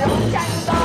รู้ฉันก็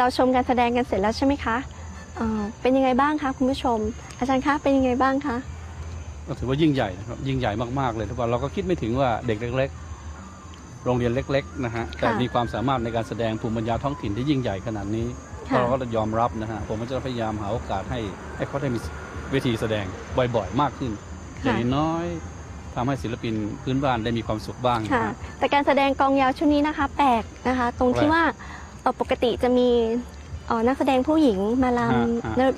เราชมการแสดงกันเสร็จแล้วใช่ไหมคะเอ่อเป็นยังไงบ้างคะคุณผู้ชม อาจารย์คะเป็นยังไงบ้างคะก็ถือว่ายิ่งใหญ่นะครับยิ่งใหญ่มากๆเลยทุกวันเราก็คิดไม่ถึงว่าเด็กเล็กๆ โรงเรียนเล็กๆนะฮะแต่มีความสามารถในการแสดงภูมิปัญญาท้องถิ่นที่ยิ่งใหญ่ขนาดนี้ค่ะเราก็ยอมรับนะฮะผมก็จะพยายามหาโอกาสให้ให้เขาได้มีเวทีแสดงบ่อยๆ มากขึ้นอค่ะย่างน้อยทำให้ศิลปินพื้นบ้านได้มีความสุขบ้างนะค่ะฮะแต่การแสดงกองยาวชุดนี้นะคะ แปลกนะคะ ตรงที่แปลกว่า เอ่อปกติจะมีเอ่อนักแสดงผู้หญิงมาลฮะฮะำแล้ว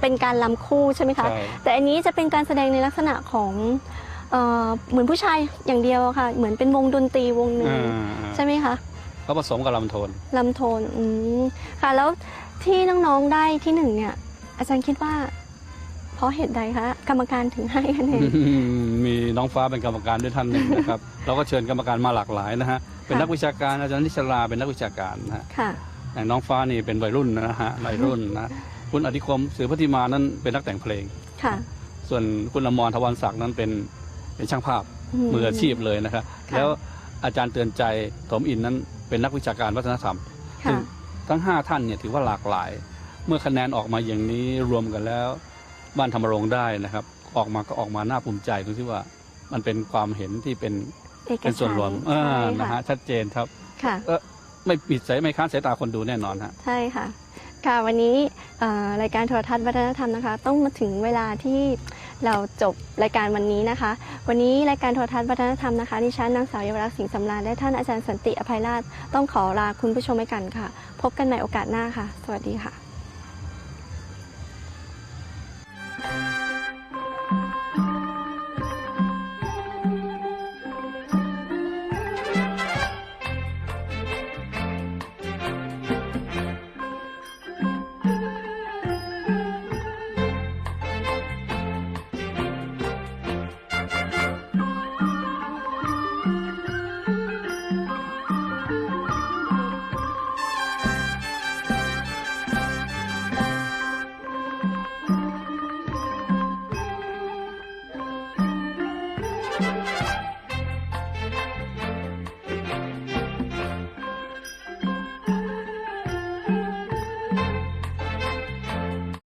เป็นการลำคู่ใช่ไหมคะใช่ แต่อันนี้จะเป็นการแสดงในลักษณะของเอ่อเหมือนผู้ชายอย่างเดียวอะค่ะ เหมือนเป็นวงดนตรีวงหนึ่งอ่าใช่ไหมคะ เขาผสมกับลำโทน ลำโทนอืมค่ะ แล้วที่น้องๆได้ที่หนึ่งเนี่ย อาจารย์คิดว่า เพราะเหตุใดคะ กรรมการถึงให้คะแนน มีน้องฟ้าเป็นกรรมการด้วยท่านหนึ่งนะครับ เราก็เชิญกรรมการมาหลากหลายนะฮะ เป็นค่ะนักวิชาการอาจารย์นิชลาเป็นนักวิชาการนะฮะค่ะ อย่างน้องฟ้านี่เป็นวัยรุ่นนะฮะวัยรุ่นนะคุณอธิคมสือพัติมานั้นเป็นนักแต่งเพลง ค่ะ ส่วนคุณอมรทวันศักดิ์นั้นเป็นเป็นช่างภาพมืออาชีพเลยนะครับค่ะ แล้วอาจารย์เตือนใจถมอินนั้นเป็นนักวิชาการวัฒนธรรม ซึ่ค่ะ งทั้ง 5 ท่านเนี่ยถือว่าหลากหลาย เมื่อคะแนนออกมาอย่างนี้รวมกันแล้ว บ้านธรรมรงค์ได้นะครับ ออกมาก็ออกมาน่าภูมิใจตรงที่ว่ามันเป็นความเห็นที่เป็น เอกเป็นส่วนรวมฉันท์เออใช่นะค่ะ ฮะชัดเจนครับค่ะ เออไม่ปิดสายไม่ค้านสายตาคนดูแน่นอนฮะ ใช่ค่ะ ค่ะ วันนี้เอ่อรายการโทรทัศน์วัฒนธรรมนะคะ ต้องมาถึงเวลาที่เราจบรายการวันนี้นะคะ วันนี้รายการโทรทัศน์วัฒนธรรมนะคะ ดิฉันนางสาวเยาวรักษ์สิงห์สำราญและท่านอาจารย์สันติอภัยราชต้องขอลาคุณผู้ชมไปกันค่ะ พบกันใหม่โอกาสหน้าค่ะ สวัสดีค่ะ